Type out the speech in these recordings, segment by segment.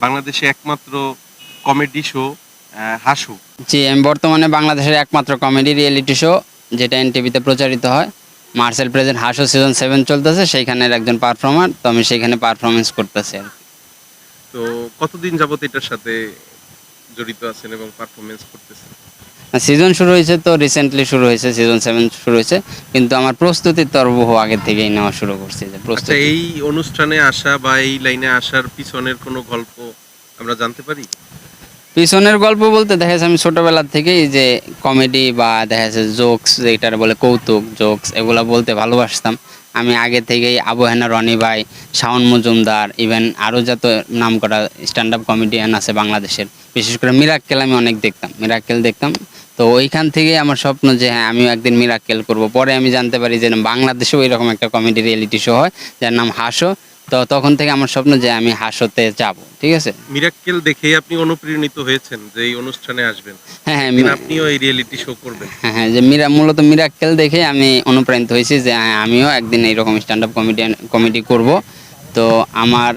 বাংলাদেশে একমাত্র comedy show Hasu. জি আমি বর্তমানে বাংলাদেশের একমাত্র কমেডি রিয়েলিটি শো যেটা এনটিভিতে প্রচারিত হয়। Marcel present Hashu season seven চলতেছে সেইখানের একজন পারফর্মার তো আমি সেইখানে পারফরমেন্স করতেছি আর তো কতদিন যাবত এটার সাথে জড়িত আছেন এবং পারফরমেন্স করতেছেন? সিজন শুরু হয়েছে তো রিসেন্টলি শুরু হয়েছে সিজন সেভেন শুরু হয়েছে কিন্তু আমার প্রস্তুতির তর বহু আগে থেকেই নেওয়া শুরু করছি যে আচ্ছা প্রস্তুতি। এই অনুষ্ঠানে আসা বা এই লাইনে আসার পিছনের কোনো গল্প আমরা জানতে পারি? পিছনের গল্প বলতে দেখা যাচ্ছে আমি ছোটবেলা থেকেই যে কমেডি বা দেখা যাচ্ছে জোকস যেটার বলে কৌতুক জোকস এগুলা বলতে ভালোবাসতাম। আমি আগে থেকেই আবহানা রনি ভাই, শাওন মজুমদার ইভেন আরও যত নাম করা স্ট্যান্ড আপ কমেডিয়ান আছে বাংলাদেশের, বিশেষ করে মিরাক্কেল আমি অনেক দেখতাম মিরাক্কেল দেখতাম। তো ওইখান থেকেই আমার স্বপ্ন যে হ্যাঁ আমিও একদিন মিরাক্কেল করব। পরে আমি জানতে পারি যে বাংলাদেশেও এরকম একটা কমেডি রিয়েলিটি শো হয়, যার নাম হাসো তো তখন থেকে আমার স্বপ্ন যে আমি হাসোতে যাব ঠিক আছে? মিরাক্কেল দেখেই আপনি অনুপ্রাণিত হয়েছেন যে এই অনুষ্ঠানে আসবেন। হ্যাঁ হ্যাঁ আপনিও এই রিয়েলিটি শো করবেন। হ্যাঁ হ্যাঁ যে মিরা মূলত মিরাক্কেল দেখে আমি অনুপ্রাণিত হয়েছি যে হ্যাঁ, আমিও একদিন এইরকম স্ট্যান্ড আপ কমেডিয়ান কমেডি করব। তো আমার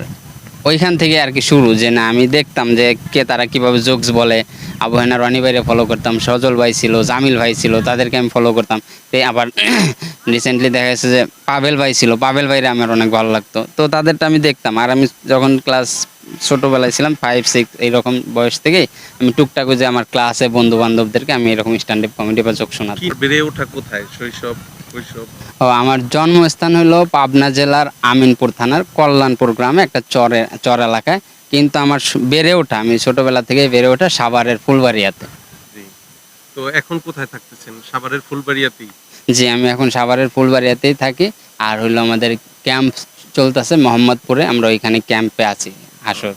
ওইখান থেকে আর কি শুরু যে না আমি দেখতাম যে কে তারা কীভাবে জোকস বলে আবহানা রনি ভাইরে ফলো করতাম, সজল ভাই ছিল, জামিল ভাই ছিল, তাদেরকে আমি ফলো করতাম। তো আবার রিসেন্টলি দেখা গেছে যে পাবেল ভাই ছিল পাবেল ভাইরে আমার অনেক ভালো লাগতো। তো তাদেরটা আমি দেখতাম। আর আমি যখন ক্লাস ছোটোবেলায় ছিলাম ফাইভ সিক্স এইরকম বয়স থেকেই আমি টুকটাক যে আমার ক্লাসে বন্ধু বান্ধবদেরকে আমি এরকম স্ট্যান্ড আপ কমেডি বা যোগ কি বেড়ে ওঠা কোথায়? শৈশব? ও আমার জন্মস্থান হলো পাবনা জেলার আমিনপুর থানার কল্যাণপুর গ্রামে একটা চরে চর এলাকায়। কিন্তু আমার বেড়ে ওঠা আমি ছোটবেলা থেকে বেড়ে ওঠা সাভারের ফুলবাড়িয়াতে। তো এখন কোথায় থাকতেছেন? সাভারের ফুলবাড়িয়াতেই? জি আমি এখন সাভারের ফুলবাড়িয়াতেই থাকি। আর হইল আমাদের ক্যাম্প চলতেছে মোহাম্মদপুরে আমরা ওইখানে ক্যাম্পে আছি আসর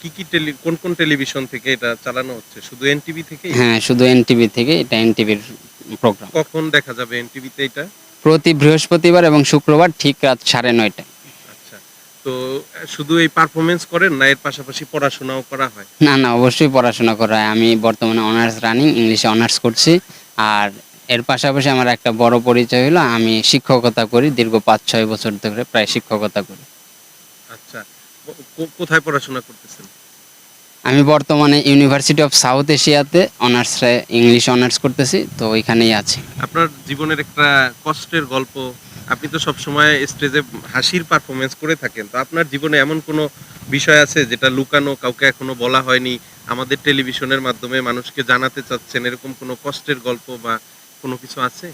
কি কি টেলি কোন কোন টেলিভিশন থেকে এটা চালানো হচ্ছে? শুধু এনটিভি থেকেই? হ্যাঁ শুধু এনটিভি থেকে এটা এনটিভির প্রোগ্রাম কখন দেখা যাবে এনটিভিতে এটা? প্রতি বৃহস্পতিবার এবং শুক্রবার ঠিক রাত সাড়ে নয়টায়। আচ্ছা তো শুধু এই পারফরমেন্স করেন না এর পাশাপাশি পড়াশোনাও করা হয়? না না অবশ্যই পড়াশোনা করা হয়। আমি বর্তমানে অনার্স রানিং ইংলিশে অনার্স করছি। আর এর পাশাপাশি আমার একটা বড় পরিচয় হলো আমি শিক্ষকতা করি দীর্ঘ পাঁচ ছয় বছর ধরে প্রায় শিক্ষকতা করি। আচ্ছা কোথায় পড়াশোনা করতেছেন? আমি বর্তমানে ইউনিভার্সিটি অফ সাউথ এশিয়াতে অনার্সে ইংলিশ অনার্স করতেছি তো ওইখানেই আছি। আপনার জীবনের একটা কষ্টের গল্প। আপনি তো সবসময় স্টেজে হাসির পারফরমেন্স করে থাকেন। তো আপনার জীবনে এমন কোনো বিষয় আছে যেটা লুকানো কাউকে এখনও বলা হয়নি আমাদের টেলিভিশনের মাধ্যমে মানুষকে জানাতে চাচ্ছেন? এরকম কোনো কষ্টের গল্প বা কোনো কিছু আছে?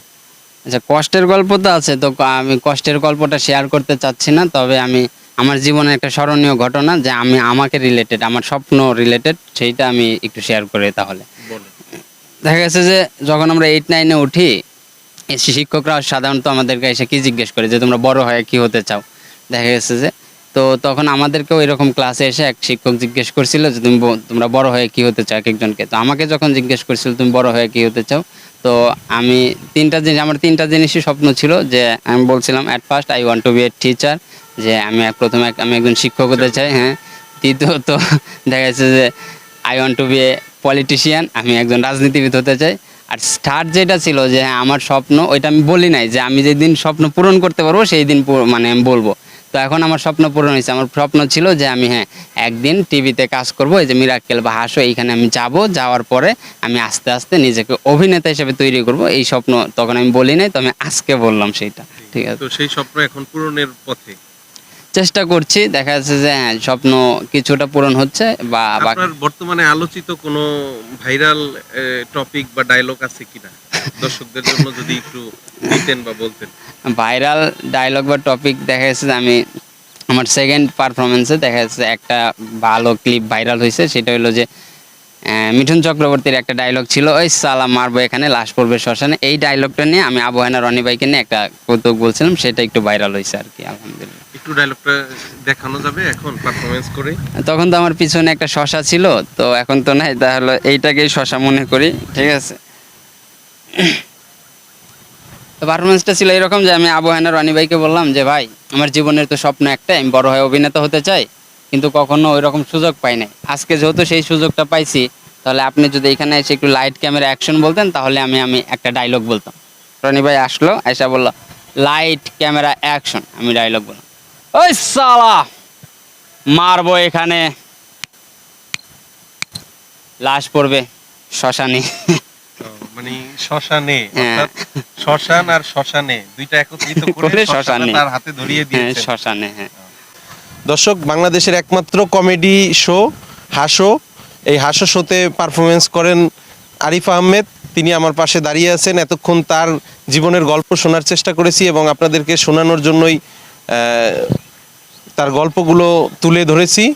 আচ্ছা কষ্টের গল্প তো আছে তো আমি কষ্টের গল্পটা শেয়ার করতে চাচ্ছি না তবে আমি আমার জীবনের একটা স্মরণীয় ঘটনা যে আমি আমাকে রিলেটেড আমার স্বপ্ন রিলেটেড সেইটা আমি একটু শেয়ার করি তাহলে। দেখা গেছে যে যখন আমরা এইট নাইনে উঠি শিক্ষকরা সাধারণত আমাদেরকে এসে কি জিজ্ঞেস করে যে তোমরা বড় হয়ে কি হতে চাও? দেখা গেছে যে তো তখন আমাদেরকেও এরকম ক্লাসে এসে এক শিক্ষক জিজ্ঞেস করছিল যে তুমি তোমরা বড় হয়ে কি হতে চাও এক একজনকে? তো আমাকে যখন জিজ্ঞেস করছিল তুমি বড় হয়ে কি হতে চাও? তো আমি তিনটা জিনিস, আমার তিনটা জিনিসই স্বপ্ন ছিল যে আমি বলছিলাম at first I want to be a teacher যে আমি প্রথমে আমি একজন শিক্ষক হতে চাই হ্যাঁ। দ্বিতীয়ত, দেখা যাচ্ছে যে I want to be a politician আমি একজন রাজনীতিবিদ হতে চাই। আর স্টার্ট যেটা ছিল যে হ্যাঁ আমার স্বপ্ন, ওইটা আমি বলি নাই যে আমি যেদিন স্বপ্ন পূরণ করতে পারব সেই দিন মানে আমি বলব। তো এখন আমার স্বপ্ন পূরণ হয়েছে। আমার স্বপ্ন ছিল যে আমি হ্যাঁ একদিন টিভিতে কাজ করব এই যে মিরাক্কেল বা হাসো এইখানে আমি যাব। যাওয়ার পরে আমি আস্তে আস্তে নিজেকে অভিনেতা হিসেবে তৈরি করব। এই স্বপ্ন তখন আমি বলি নাই তো আমি আজকে বললাম সেইটা। ঠিক আছে। তো সেই স্বপ্ন এখন পূরণের পথে? চেষ্টা করছি দেখা যাচ্ছে যে হ্যাঁ স্বপ্ন কিছুটা পূরণ হচ্ছে বা আপনার বর্তমানে আলোচিত কোনো ভাইরাল টপিক বা ডায়লগ আছে কিনা? দর্শকদের জন্য যদি একটু দিতেন বা বলতেন। ভাইরাল ডায়লগ বা টপিক দেখা যাচ্ছে যে আমি আমার সেকেন্ড পারফরমেন্সে দেখা যাচ্ছে একটা ভালো ক্লিপ ভাইরাল হয়েছে সেটা হলো যে মিঠুন চক্রবর্তীর একটা ডায়লগ ছিল ওই সালা মারবো এখানে লাশ পড়বে শ্মশানে। এই ডায়লগটা নিয়ে আমি আবহানা রনি ভাইকে নিয়ে একটা কৌতুক বলছিলাম সেটা একটু ভাইরাল হয়েছে আর কি আলহামদুলিল্লাহ। একটু ডায়লগটা দেখানো যাবে এখন পারফরমেন্স করে? তখন তো আমার পিছনে একটা শশা ছিল তো এখন তো নাই তাহলে এইটাকেই শশা মনে করি ঠিক আছে? তো পারফরমেন্সটা ছিল এরকম যে আমি আবহানা রনি ভাইকে বললাম যে, ভাই, আমার জীবনের তো স্বপ্ন একটাই, আমি বড় হয়ে অভিনেতা হতে চাই, কিন্তু কখনো ওই রকম সুযোগ পাই নাই। আজকে যেহেতু সেই সুযোগটা পাইছি, তাহলে আপনি যদি এখানে এসে একটু লাইট ক্যামেরা অ্যাকশন বলতেন, তাহলে আমি আমি একটা ডায়লগ বলতাম। রনি ভাই আসলো আয়সা বলল লাইট ক্যামেরা অ্যাকশন আমি ডায়লগ বললাম। ওই সালা, মারবো এখানে। লাশ পড়বে, শ্মশানে। মানে শ্মশানে হ্যাঁ। অর্থাৎ শ্মশান আর শ্মশানে দুইটা একত্রিত করে শ্মশানে। তার হাতে ধরিয়ে হ্যাঁ দিয়েছেন। শ্মশানে হ্যাঁ। দর্শক বাংলাদেশের একমাত্র কমেডি শো হাসো। এই হাসো শোতে পারফরমেন্স করেন আরিফ আহমেদ। তিনি আমার পাশে দাঁড়িয়ে আছেন। এতক্ষণ তার জীবনের গল্প শোনার চেষ্টা করেছি এবং আপনাদেরকে শোনানোর জন্যই আহ, তার গল্পগুলো তুলে ধরেছি।